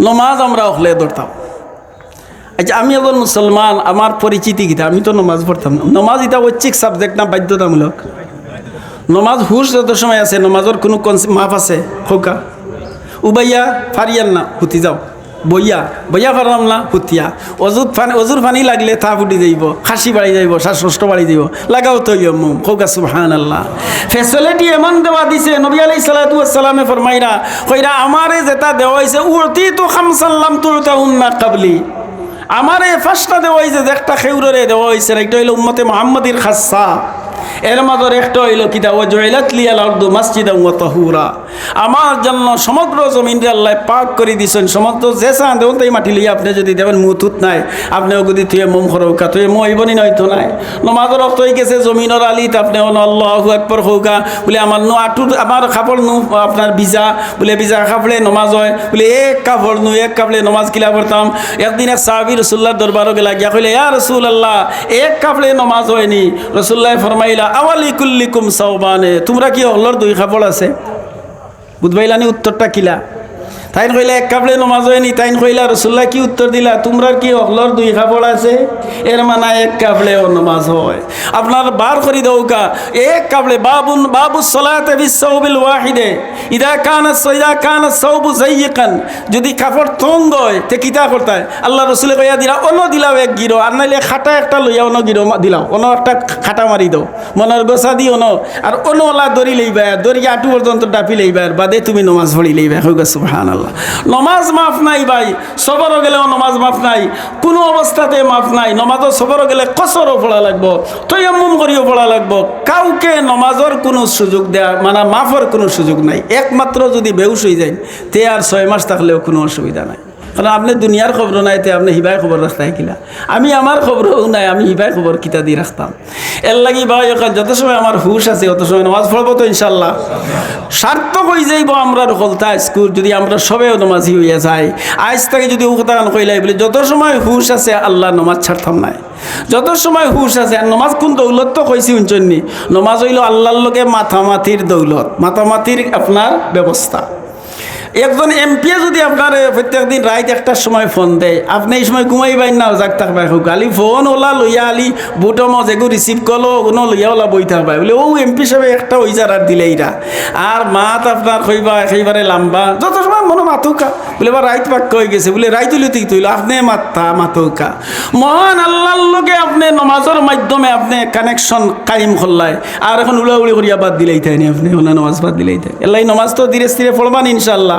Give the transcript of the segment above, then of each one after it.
নমাজ আমরা অখলে ধরতাম। আচ্ছা আমি এখন মুসলমান, আমার পরিচিতি গীতা আমি তো নমাজ পড়তাম না। নমাজ এটা ঐচ্ছিক সাবজেক্ট না, বাধ্যতামূলক? নমাজ হুশ যত সময় আছে নমাজের কোনো মাপ আছে? খোকা। উবাইয়া, ফারিয়ান না হুতি যাও। বইয়া বইয়া পারলাম না হুতিয়া অজুত ফানি অজুর ফানি লাগলে তা ফুটি যাইব খাসি বাড়ি যাইব শ্বাসকষ্ট বাড়ি যাইব। লাগাও তো ইয়ম খোকা সুবহান আল্লাহ ফেসিলিটি এমন দেওয়া দিছে, নবী আলাই সালাতামে ফরমাইরা, কইরা, আমারে যেটা দেওয়া হয়েছে উড়তি তো খামসাল্লাম তুলতা উন্না কাবলি। আমার এই ফার্স্টটা দেওয়া হয়েছে একটা খেউরে দেওয়া হয়েছে একটা হইল উম্মতে মোহাম্মদির খাসা। এর মাঝের একটা হইল কিতা ও জয়লাত লিয়াল আর্দু মাসজিদ তহুরা। আমার জন্য সমগ্র জমিন আল্লাহ পাক করে দিছেন। সমস্ত যে চান তাই মাটি লিয়ে আপনি যদি দেবেন মুতুত নাই। আপনি যদি তুই মোম খরৌকা তুই মই বনি নয়তো নাই। নমাজের অর্থ হয়ে গেছে, জমিনের আলিত আপনি অন আল্লাহ একবার হৌকা বলে আমার নো আটুর আমার কাপড় নু, আপনার ভিজা। বলে ভিজা কাপড়ে নমাজ হয়। বলে এক কাপড় নু, এক কাপড়ে নমাজ কিলা পড়তাম। একদিন এক সাহাবি রসুল্লাহ দরবারও গেলা গিয়া কইলে, ইয়া রসুল আল্লাহ এক কাপড়ে নমাজ হয়নি। রসুল্লাহ ফরমাইলা আওয়ালি কুল্লিকুম সাউবানে তোমরা কি অল্লর দুই খাপড় আছে? বুধবাইলানি উত্তরটা কিলা? তাইন কইলা এক কাপড়ে নমাজ হয়নি, তাইন কইলা রসুল্লাহ কি উত্তর দিলা? তোমরা কি অকলর দুই কাপড় আছে? এর মানা এক কাপড়েও নমাজ হয়। আপনার বার করি দৌকা এক কাপড়ে বাবুন বাবু সলাতে বিশ্ববিল ওয়াহিদে। ইদা কান ইদা কান সৌবু জাইয়িকান যদি কাপড় তঙ্গ হয়, তে কিতা করতায় আল্লাহ রসুলে কইয়া দিলা, অন্য দিলাও এক গিরো। আর নাইলে খাটা একটা লইয়া অন্য গিরো দিলাও। অন্য একটা খাটা মারি দাও। মনের গোসা দি অন্য আর অন্য ওলা দড়ি লইবা। দড়ি আটু পর্যন্ত ডাপি লইবা। বাদে তুমি নমাজ পড়ি লইবা। হয়ে গেছে সুবহান আল্লাহ নমাজ মাফ নাই ভাই, সবরও গেলেও নমাজ মাফ নাই। কোনো অবস্থাতে মাফ নাই, নমাজও সবরও গেলে কসরও পড়া লাগবো, তৈয়াম্মুম করিও পড়া লাগবো। কাউকে নমাজের কোনো সুযোগ দেয়া মানে মাফের কোনো সুযোগ নাই। একমাত্র যদি বেউস হয়ে যায়, তে আর ছয় মাস থাকলেও কোনো অসুবিধা নাই। কারণ আপনি দুনিয়ার খবর নাই, তে আপনি হিবাই খবর রাখতাই কিলা আমি আমার খবরও নাই, আমি হিবাই খবর কিতা দিয়ে রাখতাম। এর লাগি ভাই ওখানে যত সময় আমার হুশ আছে, অত সময় নামাজ পড়ব তো ইনশাল্লাহ। সার্থক হয়ে যাইব আমরা হলতা স্কুল যদি আমরা সবেও নমাজি হইয়া যাই। আজ থেকে যদি কথা কইলাই বলে, যত সময় হুশ আছে, আল্লাহ নমাজ ছাড়তাম নাই। যত সময় হুশ আছে, আর নমাজ কোন দৌলত তো কইছি উঞ্চন্নি নমাজ হইল আল্লাহর লোকে মাথামাতির দৌলত। মাথামাতির আপনার ব্যবস্থা। একজন এমপি যদি আপনার প্রত্যেক দিন রাত একটার সময় ফোন দেয়, আপনি এই সময় ঘুমাইবাই না, যাক থাকবাই হোক আলি ফোন ওলা, লইয়া আলি বুটম যেগু রিসিভ করল ওগুলো লইয়া ওলা বই থাকবাই বলে, ও এমপি সাহেব একটা ওই আর দিলে এইরা। আর মাত আপনার কইবা একেবারে লাম্বা। যত সময় মনে মাথুকা বলে এবার রাইত পাক্য হয়ে গেছে। বলে, রাইত হইলে তুই তুইল আপনি মাথা মাথুকা মহান আল্লাহর লোকে আপনি নমাজের মাধ্যমে আপনি কানেকশন কায়েম করলাই। আর এখন উড়াউড়ি করিয়া বাদ দিলেই তাই আপনি, ওনা নমাজ বাদ দিলেই তাই এলাই নমাজ তো ধীরে স্থিরে পড়বান ইনশাল্লাহ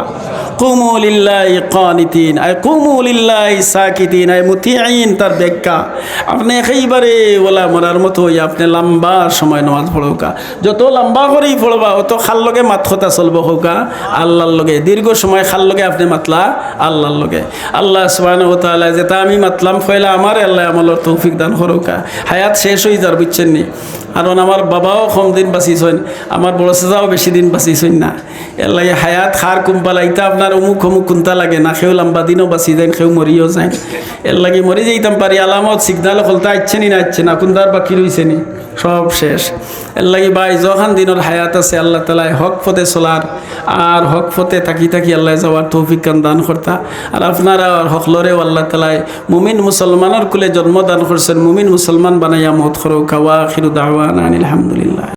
যত লম্বা লগে লগে, দীর্ঘ সময় খাল লগে আপনি মাতলা আল্লাহর লগে। আল্লাহ তাআলা যেটা আমি মাতলাম ফয়লা আমার আল্লাহ আমলের তৌফিক দান করোকা হায়াত শেষ হয়ে যার, বুঝছেন নি? কারণ আমার বাবাও কম দিন বাঁচিছেন, আমার বড় চাচাও বেশি দিন বাঁচিছেন না। এর লাগে হায়াত খার কুম্পালা ইতা আপনার অমুক অমুক কুন্তা লাগে? না সেও লম্বা দিনও বাঁচি যায় সেও মরিও যায়। এর লাগে মরি যাইতাম পারি আলামত সিগনাল খলতা আইচ্ছে নি, না আইচ্ছে না কুন্দার বাকি রইছে নি? সব শেষ। এর লাগে ভাই, যখন দিনের হায়াত আছে, আল্লাহ তালায় হক পথে চলার আর হক পথে থাকি থাকি আল্লাহ যাওয়ার তৌফিক কান দান করতা। আর আপনারা হকলরেও আল্লাহ তালায় মুমিন মুসলমানের কুলে জন্ম দান করছেন মুমিন মুসলমান বানাইয়া মত করো কাওয়া খিরু দাওয়ান আলহামদুলিল্লাহ